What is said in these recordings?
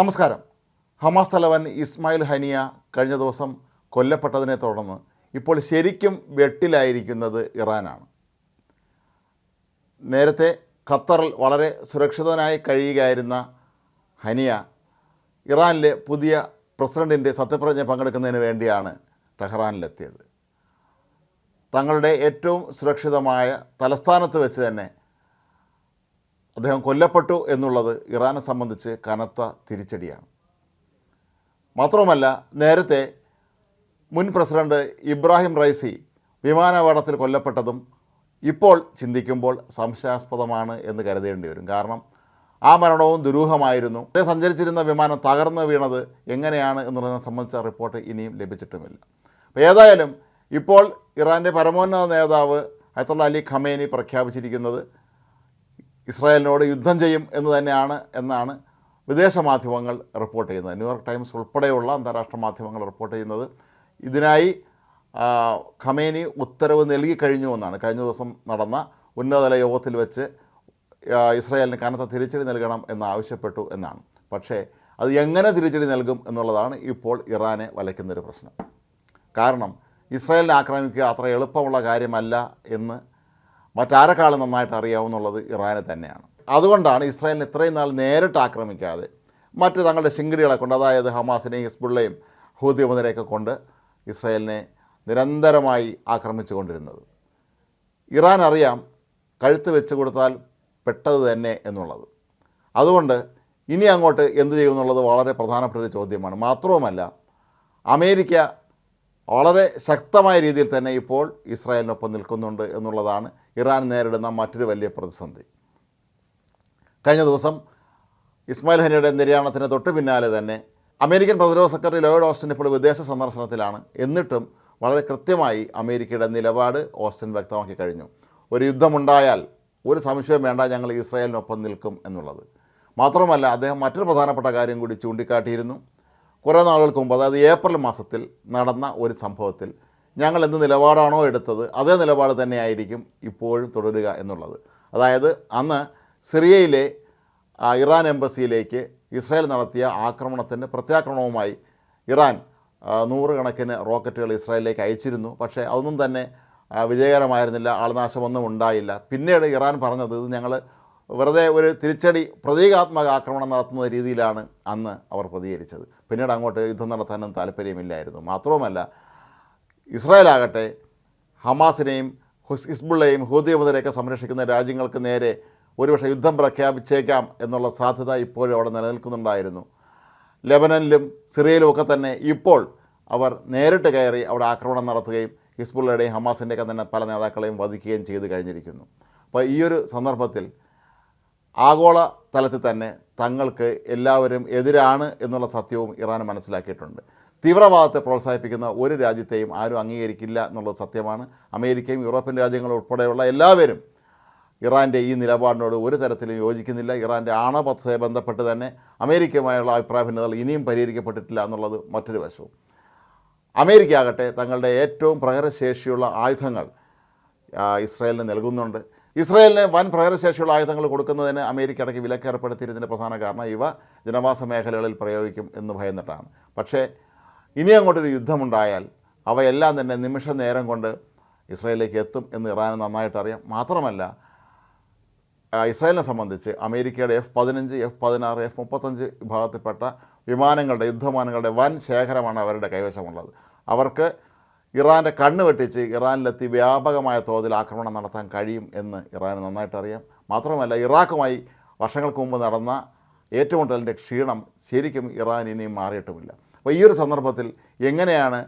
നമസ്കാരം. ഹമാസ് തലവൻ ഇസ്മായിൽ ഹനിയ കഴിഞ്ഞ ദിവസം കൊല്ലപ്പെട്ടതിനെ തുടർന്ന് ഇപ്പോൾ ശരിക്കും വെട്ടിലായിരിക്കുന്നത് ഇറാനാണ്. നേരത്തെ ഖത്തറിൽ വളരെ സുരക്ഷിതനായി കഴിയുകയായിരുന്ന ഹനിയ ഇറാനിലെ പുതിയ പ്രസിഡന്റിന്റെ സത്യപ്രതിജ്ഞ പങ്കെടുക്കുന്നതിന് വേണ്ടിയാണ് ടെഹ്റാനിലെത്തിയത്. തങ്ങളുടെ ഏറ്റവും സുരക്ഷിതമായ തലസ്ഥാനത്ത് വെച്ച് തന്നെ അദ്ദേഹം കൊല്ലപ്പെട്ടു എന്നുള്ളത് ഇറാനെ സംബന്ധിച്ച് കനത്ത തിരിച്ചടിയാണ്. മാത്രവുമല്ല നേരത്തെ മുൻ പ്രസിഡന്റ് ഇബ്രാഹിം റൈസി വിമാനാപകടത്തിൽ കൊല്ലപ്പെട്ടതും ഇപ്പോൾ ചിന്തിക്കുമ്പോൾ സംശയാസ്പദമാണ് എന്ന് കരുതേണ്ടി വരും. കാരണം ആ മരണവും ദുരൂഹമായിരുന്നു. അദ്ദേഹം സഞ്ചരിച്ചിരുന്ന വിമാനം തകർന്നു വീണത് എങ്ങനെയാണ് എന്നുള്ളതിനെ സംബന്ധിച്ച റിപ്പോർട്ട് ഇനിയും ലഭിച്ചിട്ടുമില്ല. അപ്പോൾ ഏതായാലും ഇപ്പോൾ ഇറാന്റെ പരമോന്നത നേതാവ് അയത്തുള്ള അലി ഖമേനി പ്രഖ്യാപിച്ചിരിക്കുന്നത് ഇസ്രായേലിനോട് യുദ്ധം ചെയ്യും എന്ന് തന്നെയാണ് എന്നാണ് വിദേശ മാധ്യമങ്ങൾ റിപ്പോർട്ട് ചെയ്യുന്നത്. ന്യൂയോർക്ക് ടൈംസ് ഉൾപ്പെടെയുള്ള അന്താരാഷ്ട്ര മാധ്യമങ്ങൾ റിപ്പോർട്ട് ചെയ്യുന്നത് ഇതിനായി ഖമേനി ഉത്തരവ് നൽകി കഴിഞ്ഞു എന്നാണ്. കഴിഞ്ഞ ദിവസം നടന്ന ഉന്നതതല യോഗത്തിൽ വെച്ച് ഇസ്രായേലിന് കനത്ത തിരിച്ചടി നൽകണം എന്ന് ആവശ്യപ്പെട്ടു എന്നാണ്. പക്ഷേ അത് എങ്ങനെ തിരിച്ചടി നൽകും എന്നുള്ളതാണ് ഇപ്പോൾ ഇറാനെ വലയ്ക്കുന്നൊരു പ്രശ്നം. കാരണം ഇസ്രായേലിനെ ആക്രമിക്കുക അത്ര എളുപ്പമുള്ള കാര്യമല്ല എന്ന് മറ്റാരെക്കാളും നന്നായിട്ട് അറിയാവുന്നുള്ളത് ഇറാനെ തന്നെയാണ്. അതുകൊണ്ടാണ് ഇസ്രായേലിനെ ഇത്രയും നാൾ നേരിട്ട് ആക്രമിക്കാതെ മറ്റ് തങ്ങളുടെ ശിങ്കിടികളെ കൊണ്ട് അതായത് ഹമാസിനെയും ഹിസ്ബുള്ളയും ഹൂദ്യമതരെയൊക്കെ കൊണ്ട് ഇസ്രായേലിനെ നിരന്തരമായി ആക്രമിച്ചു കൊണ്ടിരുന്നത് ഇറാൻ അറിയാം കഴുത്ത് വെച്ച് കൊടുത്താൽ പെട്ടത് തന്നെ എന്നുള്ളത്. അതുകൊണ്ട് ഇനി അങ്ങോട്ട് എന്ത് ചെയ്യുമെന്നുള്ളത് വളരെ പ്രധാനപ്പെട്ട ചോദ്യമാണ്. മാത്രവുമല്ല അമേരിക്ക വളരെ ശക്തമായ രീതിയിൽ തന്നെ ഇപ്പോൾ ഇസ്രായേലിനൊപ്പം നിൽക്കുന്നുണ്ട് എന്നുള്ളതാണ് ഇറാൻ നേരിടുന്ന മറ്റൊരു വലിയ പ്രതിസന്ധി. കഴിഞ്ഞ ദിവസം ഇസ്മായിൽ ഹനിയുടെ നിര്യാണത്തിന് തൊട്ട് പിന്നാലെ തന്നെ അമേരിക്കൻ പ്രതിരോധ സെക്രട്ടറി ലോയിഡ് ഓസ്റ്റിൻ ഇപ്പോൾ വിദേശ സന്ദർശനത്തിലാണ്. എന്നിട്ടും വളരെ കൃത്യമായി അമേരിക്കയുടെ നിലപാട് ഓസ്റ്റിൻ വ്യക്തമാക്കി കഴിഞ്ഞു. ഒരു യുദ്ധമുണ്ടായാൽ ഒരു സംശയം വേണ്ട ഞങ്ങൾ ഇസ്രായേലിനൊപ്പം നിൽക്കും എന്നുള്ളത്. മാത്രമല്ല അദ്ദേഹം മറ്റൊരു പ്രധാനപ്പെട്ട കാര്യം കൂടി ചൂണ്ടിക്കാട്ടിയിരുന്നു. കുറേ നാളുകൾക്ക് മുമ്പ് അതായത് ഏപ്രിൽ മാസത്തിൽ നടന്ന ഒരു സംഭവത്തിൽ ഞങ്ങൾ എന്ത് നിലപാടാണോ എടുത്തത് അതേ നിലപാട് തന്നെയായിരിക്കും ഇപ്പോഴും തുടരുക എന്നുള്ളത്. അതായത് അന്ന് സിറിയയിലെ ഇറാൻ എംബസിയിലേക്ക് ഇസ്രായേൽ നടത്തിയ ആക്രമണത്തിന്റെ പ്രത്യാക്രമണവുമായി ഇറാൻ നൂറുകണക്കിന് റോക്കറ്റുകൾ ഇസ്രായേലിലേക്ക് അയച്ചിരുന്നു. പക്ഷേ അതൊന്നും തന്നെ വിജയകരമായിരുന്നില്ല ആൾനാശമൊന്നും ഉണ്ടായില്ല. പിന്നീട് ഇറാൻ പറഞ്ഞത് ഇത് ഞങ്ങൾ വെറുതെ ഒരു തിരിച്ചടി പ്രതീകാത്മക ആക്രമണം നടത്തുന്ന രീതിയിലാണ് അന്ന് അവർ പ്രതികരിച്ചത്. പിന്നീട് അങ്ങോട്ട് യുദ്ധം നടത്താനും താല്പര്യമില്ലായിരുന്നു. മാത്രവുമല്ല ഇസ്രായേലാകട്ടെ ഹമാസിനെയും ഹുസ് ഹിസ്ബുള്ളയും ഹൂദിയമതരെയൊക്കെ സംരക്ഷിക്കുന്ന രാജ്യങ്ങൾക്ക് നേരെ ഒരുപക്ഷെ യുദ്ധം പ്രഖ്യാപിച്ചേക്കാം എന്നുള്ള സാധ്യത ഇപ്പോഴും അവിടെ നിലനിൽക്കുന്നുണ്ടായിരുന്നു. ലെബനനിലും സിറിയയിലും ഒക്കെ തന്നെ ഇപ്പോൾ അവർ നേരിട്ട് കയറി അവിടെ ആക്രമണം നടത്തുകയും ഹിസ്ബുള്ളയുടെയും ഹമാസിന്റെയൊക്കെ തന്നെ പല നേതാക്കളെയും വധിക്കുകയും ചെയ്തു കഴിഞ്ഞിരിക്കുന്നു. അപ്പോൾ ഈ ഒരു സന്ദർഭത്തിൽ ആഗോള തലത്തിൽ തന്നെ തങ്ങൾക്ക് എല്ലാവരും എതിരാണ് എന്നുള്ള സത്യവും ഇറാൻ മനസ്സിലാക്കിയിട്ടുണ്ട്. തീവ്രവാദത്തെ പ്രോത്സാഹിപ്പിക്കുന്ന ഒരു രാജ്യത്തെയും ആരും അംഗീകരിക്കില്ല എന്നുള്ളത് സത്യമാണ്. അമേരിക്കയും യൂറോപ്യൻ രാജ്യങ്ങളും ഉൾപ്പെടെയുള്ള എല്ലാവരും ഇറാന്റെ ഈ നിലപാടിനോട് ഒരു തരത്തിലും യോജിക്കുന്നില്ല. ഇറാന്റെ ആണവത്തെ ബന്ധപ്പെട്ട് തന്നെ അമേരിക്കയുമായുള്ള അഭിപ്രായ ഭിന്നതകൾ ഇനിയും പരിഹരിക്കപ്പെട്ടിട്ടില്ല എന്നുള്ളത് മറ്റൊരു വശവും. അമേരിക്ക ആകട്ടെ തങ്ങളുടെ ഏറ്റവും പ്രകടശേഷിയുള്ള ആയുധങ്ങൾ ഇസ്രായേലിന് നൽകുന്നുണ്ട്. ഇസ്രായേലിന് വൻ പ്രഹരശേഷിയുള്ള ആയുധങ്ങൾ കൊടുക്കുന്നതിന് അമേരിക്ക ഇടയ്ക്ക് വിലക്ക് പ്രധാന കാരണം ഇവ ജനവാസ മേഖലകളിൽ പ്രയോഗിക്കും എന്ന് ഭയന്നിട്ടാണ്. പക്ഷേ ഇനി അങ്ങോട്ടൊരു യുദ്ധമുണ്ടായാൽ അവയെല്ലാം തന്നെ നിമിഷ നേരം കൊണ്ട് ഇസ്രായേലിലേക്ക് എത്തും എന്ന് ഇറാന് നന്നായിട്ട് അറിയാം. മാത്രമല്ല ഇസ്രയേലിനെ ഇസ്രായേലിനെ സംബന്ധിച്ച് അമേരിക്കയുടെ എഫ് പതിനഞ്ച് എഫ് പതിനാറ് എഫ് മുപ്പത്തഞ്ച് വിഭാഗത്തിൽപ്പെട്ട വിമാനങ്ങളുടെ യുദ്ധവിമാനങ്ങളുടെ വൻ ശേഖരമാണ് അവരുടെ കൈവശമുള്ളത്. അവർക്ക് ഇറാന്റെ കണ്ണ് വെട്ടിച്ച് ഇറാനിലെത്തി വ്യാപകമായ തോതിൽ ആക്രമണം നടത്താൻ കഴിയും എന്ന് ഇറാന് നന്നായിട്ട് അറിയാം മാത്രമല്ല ഇറാഖുമായി വർഷങ്ങൾക്ക് മുമ്പ് നടന്ന ഏറ്റുമുട്ടലിന്റെ ക്ഷീണം ശരിക്കും ഇറാൻ ഇനിയും മാറിയിട്ടുമില്ല. അപ്പോൾ ഈ ഒരു സന്ദർഭത്തിൽ എങ്ങനെയാണ്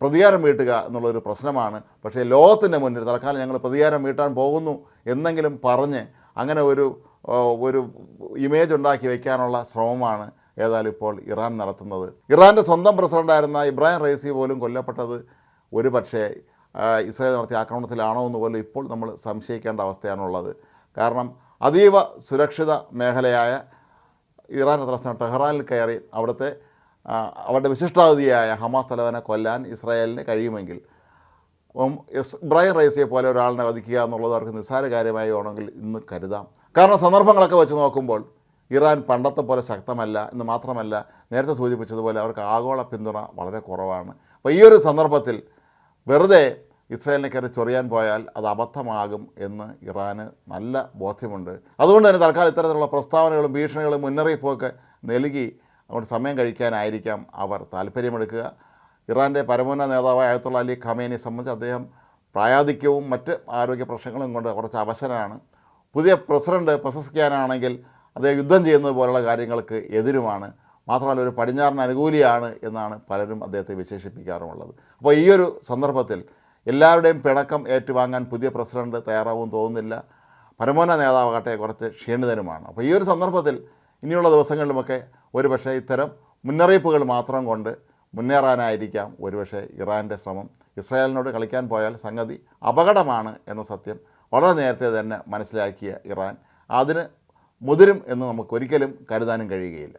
പ്രതികാരം വീട്ടുക എന്നുള്ളൊരു പ്രശ്നമാണ്. പക്ഷേ ലോകത്തിന്റെ മുന്നിൽ തൽക്കാലം ഞങ്ങൾ പ്രതികാരം വീട്ടാൻ പോകുന്നു എന്നെങ്കിലും പറഞ്ഞ് അങ്ങനെ ഒരു ഒരു ഇമേജ് ഉണ്ടാക്കി വയ്ക്കാനുള്ള ശ്രമമാണ് ഏതായാലും ഇപ്പോൾ ഇറാൻ നടത്തുന്നത്. ഇറാന്റെ സ്വന്തം പ്രസിഡന്റായിരുന്ന ഇബ്രാഹിം റൈസി പോലും കൊല്ലപ്പെട്ടത് ഒരു പക്ഷേ ഇസ്രായേൽ നടത്തിയ ആക്രമണത്തിലാണോ എന്ന് പോലും ഇപ്പോൾ നമ്മൾ സംശയിക്കേണ്ട അവസ്ഥയാണുള്ളത്. കാരണം അതീവ സുരക്ഷിത മേഖലയായ ഇറാൻ തലസ്ഥാനം ടെഹ്റാനിൽ കയറി അവിടുത്തെ അവരുടെ വിശിഷ്ടാതിഥിയായ ഹമാസ് തലവനെ കൊല്ലാൻ ഇസ്രായേലിന് കഴിയുമെങ്കിൽ ഇബ്രാഹിം റൈസിയെ പോലെ ഒരാളിനെ വധിക്കുക എന്നുള്ളത് അവർക്ക് നിസ്സാര കാര്യമായി വേണമെങ്കിൽ ഇന്ന് കരുതാം. കാരണം സന്ദർഭങ്ങളൊക്കെ വെച്ച് നോക്കുമ്പോൾ ഇറാൻ പണ്ടത്തെ പോലെ ശക്തമല്ല എന്ന് മാത്രമല്ല നേരത്തെ സൂചിപ്പിച്ചതുപോലെ അവർക്ക് ആഗോള പിന്തുണ വളരെ കുറവാണ്. അപ്പോൾ ഈ ഒരു സന്ദർഭത്തിൽ വെറുതെ ഇസ്രായേലിനെ കയറി ചൊറിയാൻ പോയാൽ അത് അബദ്ധമാകും എന്ന് ഇറാന് നല്ല ബോധ്യമുണ്ട്. അതുകൊണ്ട് തന്നെ തൽക്കാലം ഇത്തരത്തിലുള്ള പ്രസ്താവനകളും ഭീഷണികളും മുന്നറിയിപ്പുമൊക്കെ നൽകി അങ്ങോട്ട് സമയം കഴിക്കാനായിരിക്കാം അവർ താല്പര്യമെടുക്കുക. ഇറാന്റെ പരമോന്നത നേതാവായ അയത്തുള്ള അലി ഖമേനെ സംബന്ധിച്ച് അദ്ദേഹം പ്രായാധിക്യവും മറ്റ് ആരോഗ്യ പ്രശ്നങ്ങളും കൊണ്ട് കുറച്ച് അവശനാണ്. പുതിയ പ്രസിഡന്റ് പ്രശസിക്കാനാണെങ്കിൽ അദ്ദേഹം യുദ്ധം ചെയ്യുന്നത് പോലുള്ള കാര്യങ്ങൾക്ക് എതിരുമാണ്. മാത്രമല്ല ഒരു പടിഞ്ഞാറൻ അനുകൂലിയാണ് എന്നാണ് പലരും അദ്ദേഹത്തെ വിശേഷിപ്പിക്കാറുമുള്ളത്. അപ്പോൾ ഈ ഒരു സന്ദർഭത്തിൽ എല്ലാവരുടെയും പിണക്കം ഏറ്റുവാങ്ങാൻ പുതിയ പ്രസിഡന്റ് തയ്യാറാവും തോന്നുന്നില്ല. പരമോന്നത നേതാവാകട്ടെ കുറച്ച് ക്ഷീണിതനുമാണ്. അപ്പോൾ ഈ ഒരു സന്ദർഭത്തിൽ ഇനിയുള്ള ദിവസങ്ങളിലുമൊക്കെ ഒരുപക്ഷെ ഇത്തരം മുന്നറിയിപ്പുകൾ മാത്രം കൊണ്ട് മുന്നേറാനായിരിക്കാം. ഒരുപക്ഷെ ഇറാന്റെ ശ്രമം ഇസ്രായേലിനോട് കളിക്കാൻ പോയാൽ സംഗതി അപകടമാണ് എന്ന സത്യം വളരെ നേരത്തെ തന്നെ മനസ്സിലാക്കിയ ഇറാൻ. അതിന് മുതിരും എന്ന് നമുക്കൊരിക്കലും കരുതാനും കഴിയുകയില്ല.